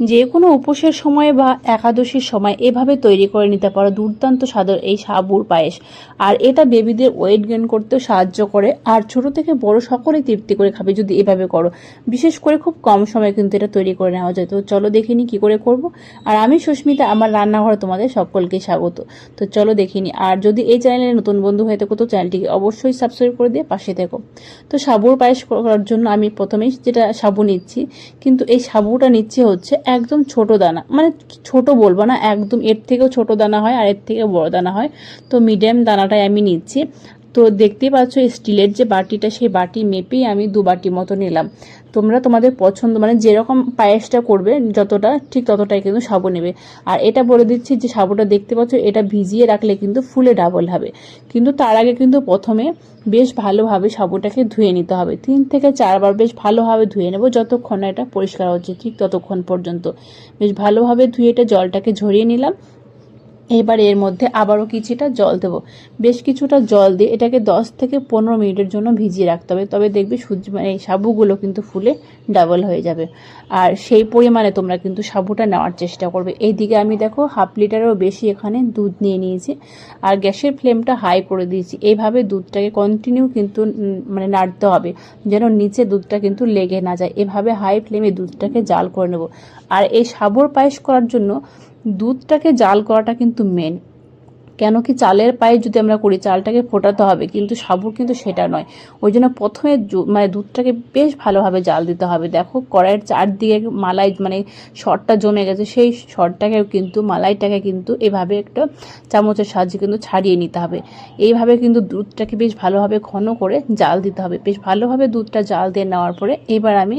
যে কোনো উপোসের সময় বা একাদশীর সময় এভাবে তৈরি করে নিতে পারো দুর্দান্ত স্বাদের এই সাবুর পায়েস। আর এটা বেবিদের ওয়েট গেন করতেও সাহায্য করে। আর ছোট থেকে বড় সকলেই তৃপ্তি করে খাবে যদি এভাবে করো। বিশেষ করে খুব কম সময়ে কিন্তু এটা তৈরি করে নেওয়া যায়। তো চলো দেখিনি কি করে করব। আর আমি সুস্মিতা, আমার রান্নাঘরে তোমাদের সকলকে স্বাগত। তো চলো দেখিনি আর যদি এই চ্যানেলে নতুন বন্ধু হয়ে থাকো, তো চ্যানেলটিকে অবশ্যই সাবস্ক্রাইব করে দিয়ে পাশে থেকো। তো সাবুর পায়েস করার জন্য আমি প্রথমেই যেটা সাবু নিচ্ছি, কিন্তু এই সাবুটা নিচ্ছে হচ্ছে একদম ছোট দানা মানে ছোট বলব না, একদম এর থেকেও ছোট দানা হয় আর এর থেকে বড় দানা হয়। তো মিডিয়াম দানাটাই আমি নিচ্ছি। তো দেখতেই পাচ্ছ স্টিলের যে বাটিটা, সেই বাটি মেপেই আমি দু বাটি মতো নিলাম। তোমরা তোমাদের পছন্দ মানে যেরকম পায়েসটা করবে, যতটা, ঠিক ততটাই কিন্তু সাবু নেবে। আর এটা বলে দিচ্ছি যে সাবুটা দেখতে পাচ্ছ, এটা ভিজিয়ে রাখলে কিন্তু ফুলে ডাবল হবে। কিন্তু তার আগে কিন্তু প্রথমে বেশ ভালোভাবে সাবুটাকে ধুয়ে নিতে হবে। তিন থেকে চারবার বেশ ভালোভাবে ধুয়ে নেব, যতক্ষণ না এটা পরিষ্কার হচ্ছে, ঠিক ততক্ষণ পর্যন্ত। বেশ ভালোভাবে ধুয়ে এটা জলটাকে ঝরিয়ে নিলাম। এবার এর মধ্যে আবারও কিছুটা জল দেব। বেশ কিছুটা জল দিয়ে এটাকে 10 থেকে পনেরো মিনিটের জন্য ভিজিয়ে রাখতে হবে। তবে দেখবে সূর্য মানে এই সাবুগুলো কিন্তু ফুলে ডাবল হয়ে যাবে। আর সেই পরিমাণে তোমরা কিন্তু সাবুটা নেওয়ার চেষ্টা করবে। এইদিকে আমি দেখো হাফ লিটারেরও বেশি এখানে দুধ নিয়ে নিয়েছি। আর গ্যাসের ফ্লেমটা হাই করে দিয়েছি। এইভাবে দুধটাকে কন্টিনিউ কিন্তু মানে নাড়তে হবে। যেন নিচে দুধটা কিন্তু লেগে না যায়। এভাবে হাই ফ্লেমে দুধটাকে জাল করে নেব। আর এই সাবুর পায়েস করার জন্য দুধটাকে জাল করাটা কিন্তু মেন কেন কি চালের পায়ে যদি আমরা করি, চালটাকে ফোটাতে হবে, কিন্তু সাবুর কিন্তু সেটা নয়। ওই জন্য প্রথমে মানে দুধটাকে বেশ ভালোভাবে জাল দিতে হবে। দেখো, কড়াইয়ের চারদিকে মালাই মানে শরটা জমে গেছে, সেই শরটাকেও কিন্তু, মালাইটাকে কিন্তু এভাবে একটা চামচের সাহায্যে কিন্তু ছাড়িয়ে নিতে হবে। এইভাবে কিন্তু দুধটাকে বেশ ভালোভাবে ঘন করে জাল দিতে হবে। বেশ ভালোভাবে দুধটা জাল দিয়ে নেওয়ার পরে এবার আমি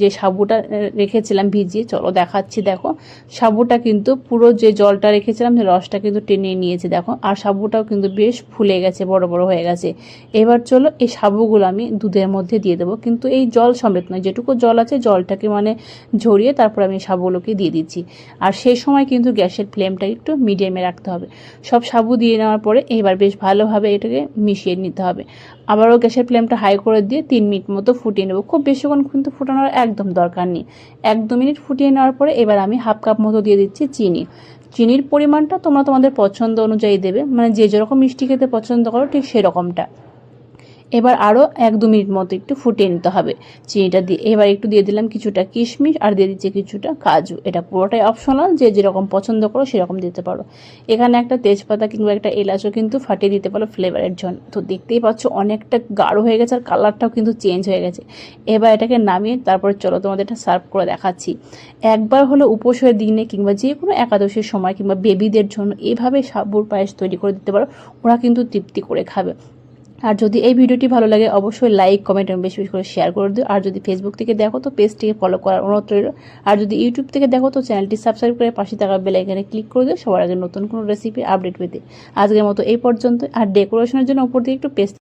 যে সাবুটা রেখেছিলাম ভিজিয়ে, চলো দেখাচ্ছি, দেখো। সাবুটা কিন্তু পুরো যে জলটা রেখেছিলাম রসটা কিন্তু টেনে নিয়েছে, দেখো। আর সাবুটাও কিন্তু বেশ ফুলে গেছে, বড় বড় হয়ে গেছে। এবার চলো এই সাবুগুলো আমি দুধের মধ্যে দিয়ে দেবো। কিন্তু এই জল সমেত নয়, যেটুকু জল আছে জলটাকে মানে ঝরিয়ে তারপর আমি সাবুগুলোকে দিয়ে দিচ্ছি। আর সেই সময় কিন্তু গ্যাসের ফ্লেমটা একটু মিডিয়ামে রাখতে হবে। সব সাবু দিয়ে নেওয়ার পরে এবার বেশ ভালোভাবে এটাকে মিশিয়ে নিতে হবে। আবারও গ্যাসের ফ্লেমটা হাই করে দিয়ে তিন মিনিট মতো ফুটিয়ে নেব। খুব বেশিক্ষণ কিন্তু ফোটানোর একদম দরকার নেই। এক দু মিনিট ফুটিয়ে নেওয়ার পরে এবার আমি হাফ কাপ মতো দিয়ে দিচ্ছি চিনি। চিনির পরিমাণটা তোমরা তোমাদের পছন্দ অনুযায়ী দেবে। মানে যে যেরকম মিষ্টি খেতে পছন্দ করো ঠিক সেরকমটা। এবার আরও এক দু মিনিট মতো একটু ফুটিয়ে নিতে হবে। চিনিটা দিয়ে এবার একটু দিয়ে দিলাম কিছুটা কিশমিশ আর দিয়ে দিচ্ছি কিছুটা কাজু। এটা পুরোটাই অপশনাল যে যেরকম পছন্দ করো সেরকম দিতে পারো। এখানে একটা তেজপাতা কিংবা একটা এলাচও কিন্তু ফাটিয়ে দিতে পারো ফ্লেভারের জন্য। তো দেখতেই পাচ্ছ অনেকটা গাঢ় হয়ে গেছে আর কালারটাও কিন্তু চেঞ্জ হয়ে গেছে। এবার এটাকে নামিয়ে তারপরে চলো তোমাদের এটা সার্ভ করে দেখাচ্ছি। একবার হলো উপোসের দিনে কিংবা যে কোনো একাদশীর সময় কিংবা বেবিদের জন্য এভাবে সাবুর পায়েস তৈরি করে দিতে পারো, ওরা কিন্তু তৃপ্তি করে খাবে। আর যদি এই ভিডিওটি ভালো লাগে, অবশ্যই লাইক কমেন্ট এবং বেশি বেশি করে শেয়ার করে দিও। আর যদি ফেসবুক থেকে দেখো, তো পেজটিকে ফলো করার অনুরোধ রইল। আর যদি ইউটিউব থেকে দেখো, তো চ্যানেলটি সাবস্ক্রাইব করে পাশে থাকা বেল আইকনে ক্লিক করে দিও। সবার আগে নতুন কোনো রেসিপি আপডেট পেতে। আজকের মতো এই পর্যন্ত আর ডেকোরেশনের জন্য উপর দিয়ে একটু পেস্ট